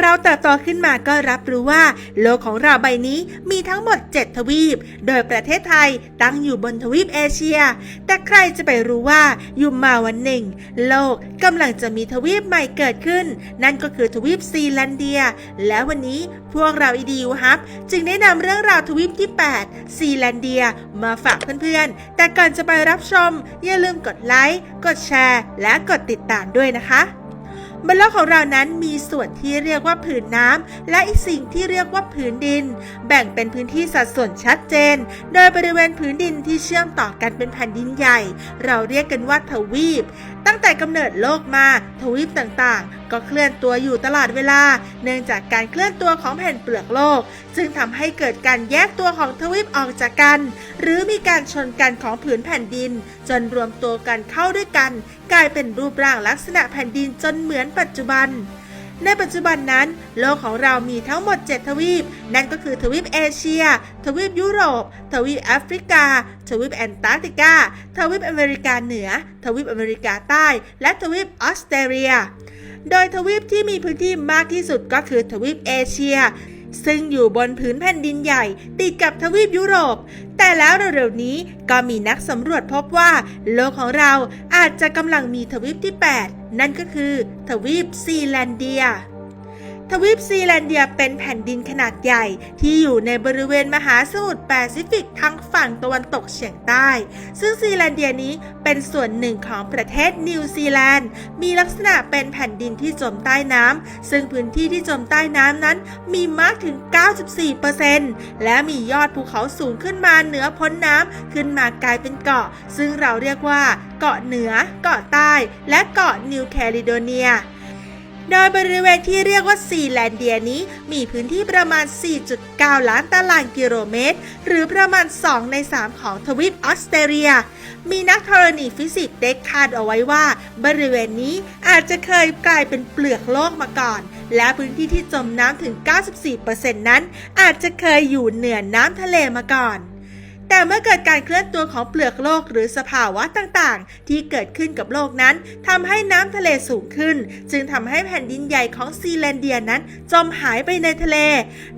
เราเติบโตขึ้นมาก็รับรู้ว่า โลกของเราใบนี้มีทั้งหมด 7 ทวีป โดยประเทศไทยตั้งอยู่บนทวีปเอเชีย แต่ใครจะไปรู้ว่าอยู่มาวันหนึ่ง โลกกำลังจะมีทวีปใหม่เกิดขึ้น นั่นก็คือทวีปซีแลนเดีย และวันนี้พวกเราอีดีวฮับจึงได้นำเรื่องราวทวีปที่ 8 ซีแลนเดีย มาฝากเพื่อนๆ แต่ก่อนจะไปรับชม อย่าลืมกดไลค์ กดแชร์ และกดติดตามด้วยนะคะ บนโลกของเรานั้นมีส่วนที่เรียกว่าผืนน้ำและอีกสิ่งที่เรียกว่าผืนดิน แบ่งเป็นพื้นที่สัดส่วนชัดเจน โดยบริเวณผืนดินที่เชื่อมต่อกันเป็นแผ่นดินใหญ่ เราเรียกกันว่าทวีป ตั้งแต่กำเนิดโลกมาทวีปต่างๆ ก็เคลื่อนตัวอยู่ตลอดเวลา เนื่องจากการเคลื่อนตัวของแผ่นเปลือกโลก ซึ่งทำให้เกิดการแยกตัวของทวีปออกจากกัน หรือมีการชนกันของผืนแผ่นดิน จนรวมตัวกันเข้าด้วยกัน กลายเป็นรูปร่างลักษณะแผ่นดินจนเหมือนปัจจุบัน ในปัจจุบันนั้น โลกของเรามีทั้งหมด 7 ทวีป นั่นก็คือทวีปเอเชีย ทวีปยุโรป ทวีปแอฟริกา ทวีปแอนตาร์กติกา ทวีปอเมริกาเหนือ ทวีปอเมริกาใต้ และทวีปออสเตรเลีย โดยทวีปที่มีพื้นที่มากที่สุดก็คือทวีปเอเชีย ซึ่งอยู่บนพื้นแผ่นดินใหญ่ติดกับทวีปยุโรป แต่แล้วเร็วๆนี้ก็มีนักสำรวจพบว่า โลกของเราอาจจะกำลังมีทวีปที่ 8 นั่นก็คือทวีปซีแลนเดีย ทวีปซีแลนเดียเป็นแผ่นดินขนาดใหญ่ที่อยู่ในบริเวณมหาสมุทรแปซิฟิกทางฝั่งตะวันตกเฉียงใต้ ซึ่งซีแลนเดียนี้เป็นส่วนหนึ่งของประเทศนิวซีแลนด์ มีลักษณะเป็นแผ่นดินที่จมใต้น้ำ ซึ่งพื้นที่ที่จมใต้น้ำนั้นมีมากถึง 94%และมียอดภูเขาสูงขึ้นมาเหนือพ้นน้ำขึ้นมากลายเป็นเกาะ ซึ่งเราเรียกว่า เกาะเหนือ เกาะใต้ และเกาะนิวแคลิโดเนีย โดยบริเวณที่เรียกว่าซีแลนเดียนี้ มีพื้นที่ประมาณ 4.9 ล้านตารางกิโลเมตร หรือประมาณ 2 ใน 3 ของทวีปออสเตรเลีย มีนักธรณีฟิสิกส์ได้คาดเอาไว้ว่า บริเวณนี้อาจจะเคยกลายเป็นเปลือกโลกมาก่อน และพื้นที่ที่จมน้ำถึง 94%นั้น อาจจะเคยอยู่เหนือน้ำทะเลมาก่อน แต่เมื่อเกิดการเคลื่อนตัวของเปลือกโลกหรือสภาวะต่างๆ ที่เกิดขึ้นกับโลกนั้นทำให้น้ำทะเลสูงขึ้น จึงทำให้แผ่นดินใหญ่ของซีแลนเดียนั้น จมหายไปในทะเล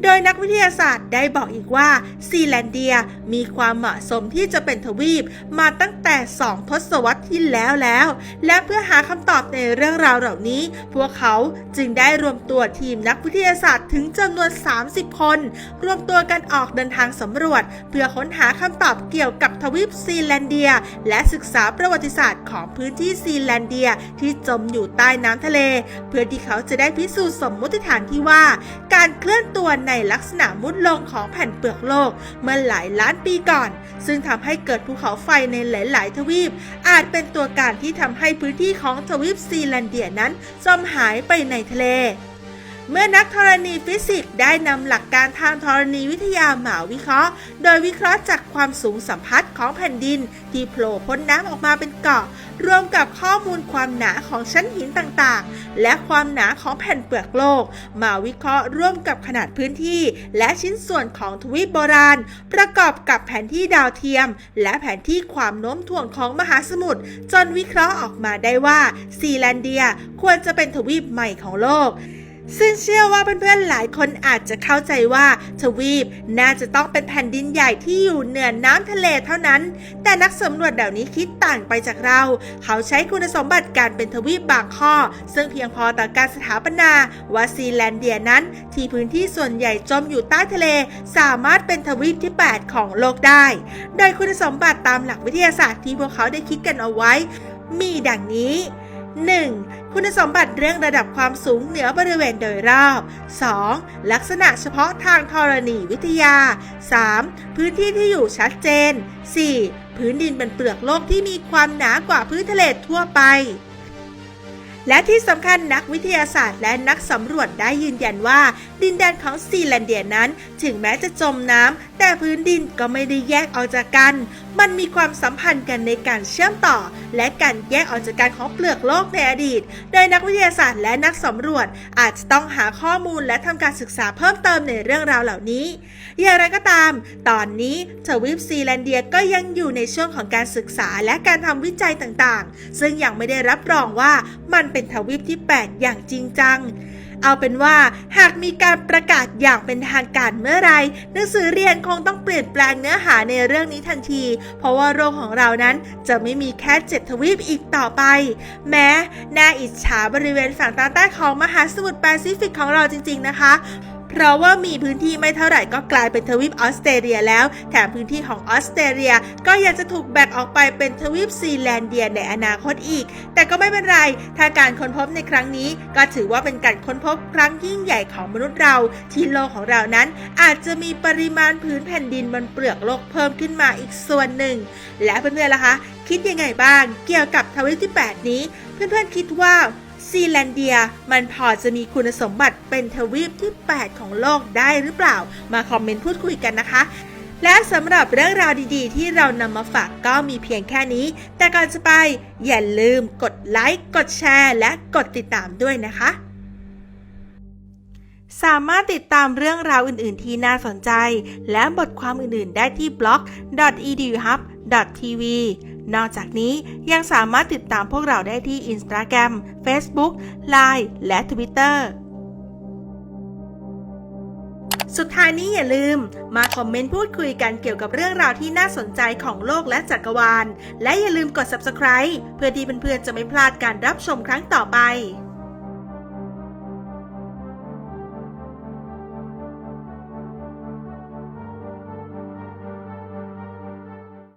โดยนักวิทยาศาสตร์ได้บอกอีกว่าซีแลนเดียมีความเหมาะสมที่จะเป็นทวีปมาตั้งแต่ 2 ทศวรรษที่แล้วแล้ว และเพื่อหาคำตอบในเรื่องราวเหล่านี้ พวกเขาจึงได้รวมตัวทีมนักวิทยาศาสตร์ถึงจำนวน 30 คน รวมตัวกันออกเดินทางสำรวจ เพื่อค้นหาคำตอบเกี่ยวกับทวีปซีแลนเดีย และศึกษาประวัติศาสตร์ของพื้นที่ซีแลนเดียที่จมอยู่ใต้น้ำทะเล เพื่อที่เขาจะได้พิสูจน์สมมติฐานที่ว่า การเคลื่อนตัวในลักษณะมุดลงของแผ่นเปลือกโลกเมื่อหลายล้านปีก่อน ซึ่งทำให้เกิดภูเขาไฟในหลาย ๆ ทวีป อาจเป็นตัวการที่ทำให้พื้นที่ของทวีปซีแลนเดียนั้นจมหายไปในทะเล เมื่อนักธรณีฟิสิกส์ได้นำหลักการทางธรณีวิทยามาวิเคราะห์ โดยวิเคราะห์จากความสูงสัมพัทธ์ของแผ่นดิน ที่โผล่พ้นน้ำออกมาเป็นเกาะ รวมกับข้อมูลความหนาของชั้นหินต่างๆ และความหนาของแผ่นเปลือกโลก มาวิเคราะห์ร่วมกับขนาดพื้นที่ และชิ้นส่วนของทวีปโบราณ ประกอบกับแผนที่ดาวเทียม และแผนที่ความโน้มถ่วงของมหาสมุทรจนวิเคราะห์ออกมาได้ว่าซีแลนเดียควรจะเป็นทวีปใหม่ของโลก ซึ่งเชื่อว่าเพื่อนๆหลายคนอาจจะเข้าใจว่าทวีปน่าจะต้องเป็นแผ่นดินใหญ่ที่อยู่เหนือน้ำทะเลเท่านั้น แต่นักสำรวจเหล่านี้คิดต่างไปจากเรา เขาใช้คุณสมบัติการเป็นทวีปบางข้อ ซึ่งเพียงพอต่อการสถาปนาว่าซีแลนเดียนั้น ที่พื้นที่ส่วนใหญ่จมอยู่ใต้ทะเล สามารถเป็นทวีปที่ 8 ของโลกได้ โดยคุณสมบัติตามหลักวิทยาศาสตร์ที่พวกเขาได้คิดกันเอาไว้ มีดังนี้ 1. คุณสมบัติเรื่องระดับความสูงเหนือบริเวณโดยรอบ 2. ลักษณะเฉพาะทางธรณีวิทยา 3. พื้นที่ที่อยู่ชัดเจน 4. พื้นดินเป็นเปลือกโลกที่มีความหนากว่าพื้นทะเลทั่วไปและที่สำคัญนักวิทยาศาสตร์และนักสำรวจได้ยืนยันว่า ดินแดนของซีแลนเดียนั้น ถึงแม้จะจมน้ำแต่พื้นดินก็ไม่ได้แยกออกจากกัน มันมีความสัมพันธ์กันในการเชื่อมต่อ และการแยกออกจากกันของเปลือกโลกในอดีต โดยนักวิทยาศาสตร์และนักสำรวจ อาจจะต้องหาข้อมูลและทำการศึกษาเพิ่มเติมในเรื่องราวเหล่านี้ อย่างไรก็ตาม ตอนนี้ทวีปซีแลนเดียก็ยังอยู่ในช่วงของการศึกษาและการทำวิจัยต่างๆ ซึ่งยังไม่ได้รับรองว่ามันเป็นทวีปที่แปลกอย่างจริงจัง เอาเป็นว่าหากมีการประกาศอย่างเป็นทางการเมื่อไรหนังสือเรียนคงต้องเปลี่ยนแปลงเนื้อหาในเรื่องนี้ทันที เพราะว่าโรคของเรานั้นจะไม่มีแค่เจ็ดทวีปอีกต่อไป แม้น่าอิจฉาบริเวณฝั่งตอนใต้ของมหาสมุทรแปซิฟิกของเราจริง ๆ นะคะ เพราะว่ามีพื้นที่ไม่เท่าไหร่ก็กลายเป็นทวีปออสเตรเลียแล้ว แถมพื้นที่ของออสเตรเลีย ก็ยังจะถูกแบ่งออกไปเป็นทวีปซีแลนเดียในอนาคตอีก แต่ก็ไม่เป็นไร ถ้าการค้นพบในครั้งนี้ ก็ถือว่าเป็นการค้นพบครั้งยิ่งใหญ่ของมนุษย์เรา ที่โลกของเรานั้น อาจจะมีปริมาณพื้นแผ่นดินบนเปลือกโลกเพิ่มขึ้นมาอีกส่วนหนึ่ง และเพื่อนๆล่ะคะ คิดยังไงบ้าง เกี่ยวกับทวีปที่ 8 นี้ เพื่อนๆคิดว่า ซีแลนเดีย มันพอจะมีคุณสมบัติเป็นทวีปที่ 8 ของโลกได้หรือเปล่า มาคอมเมนต์พูดคุยกันนะคะ และสำหรับเรื่องราวดีๆ ที่เรานำมาฝากก็มีเพียงแค่นี้ แต่ก่อนจะไปอย่าลืมกดไลค์กดแชร์ และกดติดตามด้วยนะคะสามารถติดตามเรื่องราวอื่น ๆ ที่น่าสนใจ และบทความอื่น ๆ ได้ที่บล็อก .eduhub.tv นอกจากนี้ยังสามารถติดตามพวกเราได้ที่ Instagram Facebook Line และ Twitter สุดท้ายนี้อย่าลืม มาคอมเมนต์พูดคุยกันเกี่ยวกับเรื่องราวที่น่าสนใจของโลกและจักรวาล และอย่าลืมกด subscribe เพื่อที่เพื่อนๆจะไม่พลาดการรับชมครั้งต่อไป